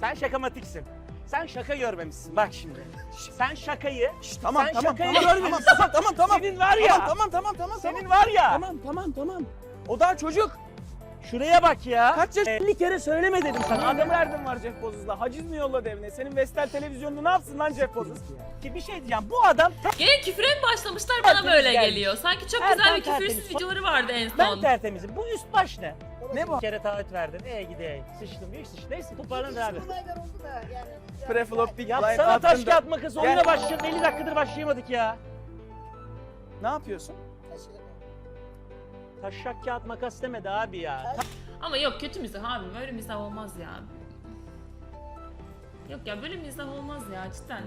Sen şakamatiksin. Sen şaka görmemişsin. Bak şimdi. Sen şakayı... Tamam sen tamam şakayı tamam tamam tamam tamam tamam. Senin var ya. Tamam tamam tamam tamam. Senin var ya. Tamam tamam tamam. O daha çocuk. Şuraya bak ya. Kaç yaş- 50 kere söyleme dedim sana. Adam nereden var Jeff Bezos'la? Haciz mi yolladı evine? Senin Vestel televizyonunu ne yapsın lan Jeff Bezos? Ki bir şey diyeceğim. Bu adam Gene küfüre mi başlamışlar Tertemiz bana böyle gelmiş. geliyor. Sanki çok Erkan güzel bir tertemiz. küfürsüz videoları vardı en ben son. tertemizim. Bu üst baş ne? Ne bu? Bir kere taahhüt verdin. E gideyim. Sıçtım büyük sıçtım. Neyse toparlanır abi. olaylar oldu da yani. Preflop big blind Yapsana taş altında- kağıt makas oyuna Gel. başlayalım. 50 dakikadır başlayamadık ya. Ne yapıyorsun? Taşak kağıt makas demedi abi ya. Ama yok kötü mizah abi. Böyle mizah olmaz ya. Yok ya böyle mizah olmaz ya cidden.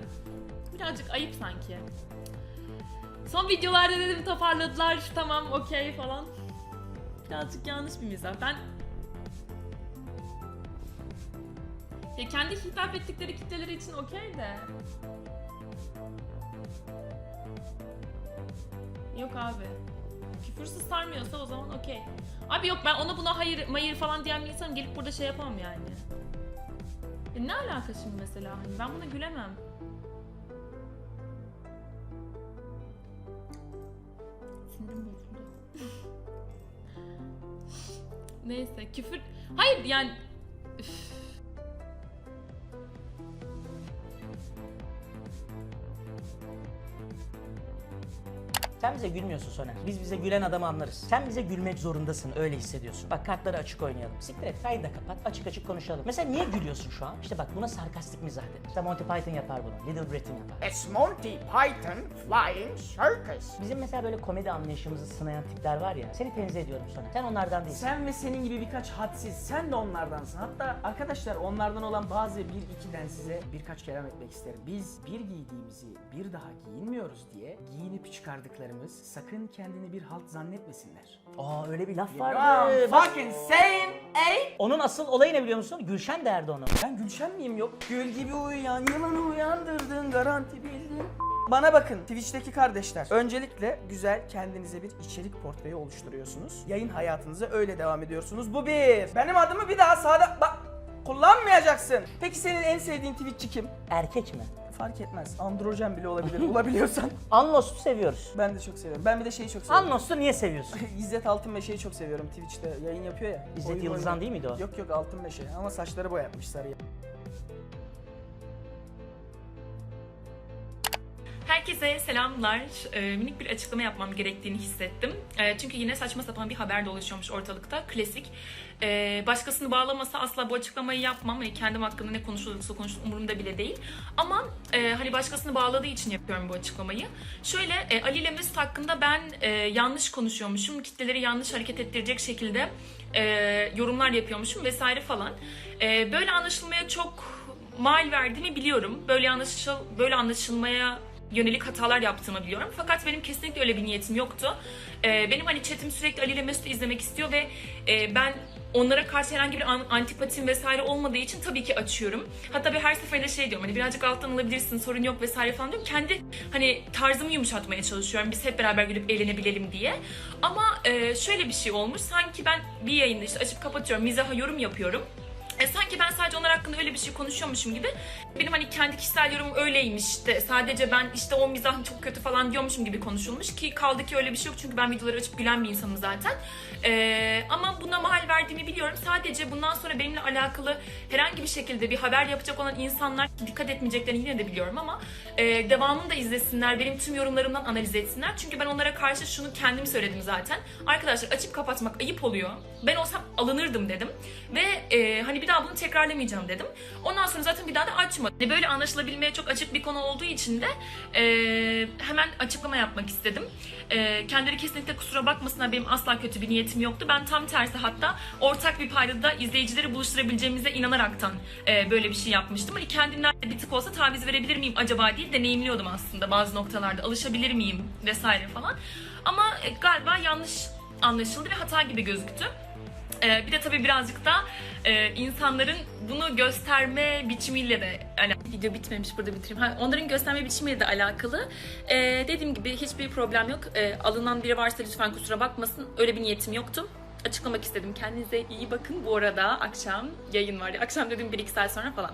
Birazcık ayıp sanki. Son videolarda dedim toparladılar tamam okey falan. Birazcık yanlış bir mizah. Ben ya kendi hitap ettikleri kitleleri için okey de. Yok abi. Küfürsüz sarmıyorsa o zaman okey. Abi yok ben ona buna hayır mayır falan diyen bir insan gelip burada şey yapamam yani. E ne alaka şimdi mesela? Hani ben buna gülemem. Neyse küfür... Hayır yani... Sen bize gülmüyorsun Soner. Biz bize gülen adamı anlarız. Sen bize gülmek zorundasın. Öyle hissediyorsun. Bak kartları açık oynayalım. Siktir et. Kaydı da kapat. Açık açık konuşalım. Mesela niye gülüyorsun şu an? İşte bak buna sarkastik mizah denir. İşte Monty Python yapar bunu. Little Britain yapar. It's Monty Python Flying Circus. Bizim mesela böyle komedi anlayışımızı sınayan tipler var ya. Seni tenzih ediyorum Soner. Sen onlardan değilsin. Sen ve senin gibi birkaç hadsiz, sen de onlardansın. Hatta arkadaşlar onlardan olan bazı bir ikiden size birkaç kelam etmek isterim. Biz bir giydiğimizi bir daha giyinmiyoruz diye giyinip çıkardıklarımız sakın kendini bir halt zannetmesinler. Aa öyle bir laf vardı. Bak, fucking saying, ey! onun asıl olayı ne biliyor musun? Gülşen derdi onu. Ben Gülşen miyim yok? Gül gibi uyuyan yılanı uyandırdın garanti bildin. Bana bakın Twitch'teki kardeşler. Öncelikle güzel kendinize bir içerik portföyü oluşturuyorsunuz. Yayın hayatınıza öyle devam ediyorsunuz. Bu bir. Benim adımı bir daha sağda bak kullanmayacaksın. Peki senin en sevdiğin Twitch'çi kim? Erkek mi? Fark etmez. Androjen bile olabilir. Bulabiliyorsan. Anlos'u seviyoruz. Ben de çok seviyorum. Ben bir de şeyi çok seviyorum. Anlos'u niye seviyorsun? İzzet Altınmeşe'yi çok seviyorum. Twitch'te yayın yapıyor ya. İzzet Oyun Yıldızan oynuyor. değil miydi o? Yok yok Altınmeşe ama saçları boyatmış sarıya. Herkese selamlar. Ee, minik bir açıklama yapmam gerektiğini hissettim. Ee, çünkü yine saçma sapan bir haber dolaşıyormuş ortalıkta. Klasik. Ee, başkasını bağlamasa asla bu açıklamayı yapmam. Hani kendim hakkında ne konuşulursa konuşulur umurumda bile değil. Ama e, hani başkasını bağladığı için yapıyorum bu açıklamayı. Şöyle e, Ali ile Mesut hakkında ben e, yanlış konuşuyormuşum. Kitleleri yanlış hareket ettirecek şekilde e, yorumlar yapıyormuşum vesaire falan. E, böyle anlaşılmaya çok mal verdiğimi biliyorum. Böyle anlaşıl böyle anlaşılmaya yönelik hatalar yaptığımı biliyorum. Fakat benim kesinlikle öyle bir niyetim yoktu. Ee, benim hani chatim sürekli Ali ile Mesut'u izlemek istiyor ve e, ben onlara karşı herhangi bir an- antipatim vesaire olmadığı için tabii ki açıyorum. Hatta bir her seferinde şey diyorum hani birazcık alttan alabilirsin sorun yok vesaire falan diyorum. Kendi hani tarzımı yumuşatmaya çalışıyorum. Biz hep beraber gülüp eğlenebilelim diye. Ama e, şöyle bir şey olmuş. Sanki ben bir yayında işte açıp kapatıyorum. Mizaha yorum yapıyorum. E, sanki ben sadece onlar hakkında öyle bir şey konuşuyormuşum gibi. Benim hani kendi kişisel yorumum öyleymiş işte. Sadece ben işte o mizah çok kötü falan diyormuşum gibi konuşulmuş. Ki kaldı ki öyle bir şey yok çünkü ben videoları açıp gülen bir insanım zaten. E, ama buna mahal verdiğimi biliyorum. Sadece bundan sonra benimle alakalı herhangi bir şekilde bir haber yapacak olan insanlar dikkat etmeyeceklerini yine de biliyorum ama e, devamını da izlesinler. Benim tüm yorumlarımdan analiz etsinler. Çünkü ben onlara karşı şunu kendim söyledim zaten. Arkadaşlar açıp kapatmak ayıp oluyor. Ben olsam alınırdım dedim. Ve e, hani bir daha bunu tekrarlamayacağım dedim. Ondan sonra zaten bir daha da açmadım. Hani böyle anlaşılabilmeye çok açık bir konu olduğu için de e, hemen açıklama yapmak istedim. E, kendileri kesinlikle kusura bakmasınlar benim asla kötü bir niyetim yoktu. Ben tam tersi hatta ortak bir paydada izleyicileri buluşturabileceğimize inanaraktan e, böyle bir şey yapmıştım. Hani kendimden de bir tık olsa taviz verebilir miyim acaba diye deneyimliyordum aslında bazı noktalarda. Alışabilir miyim vesaire falan. Ama e, galiba yanlış anlaşıldı ve hata gibi gözüktü. Ee, bir de tabii birazcık da e, insanların bunu gösterme biçimiyle de alakalı. Video bitmemiş burada bitireyim. Ha, onların gösterme biçimiyle de alakalı. Ee, dediğim gibi hiçbir problem yok. Ee, alınan biri varsa lütfen kusura bakmasın. Öyle bir niyetim yoktu. açıklamak istedim. Kendinize iyi bakın. Bu arada akşam yayın var. Akşam dedim 1-2 saat sonra falan.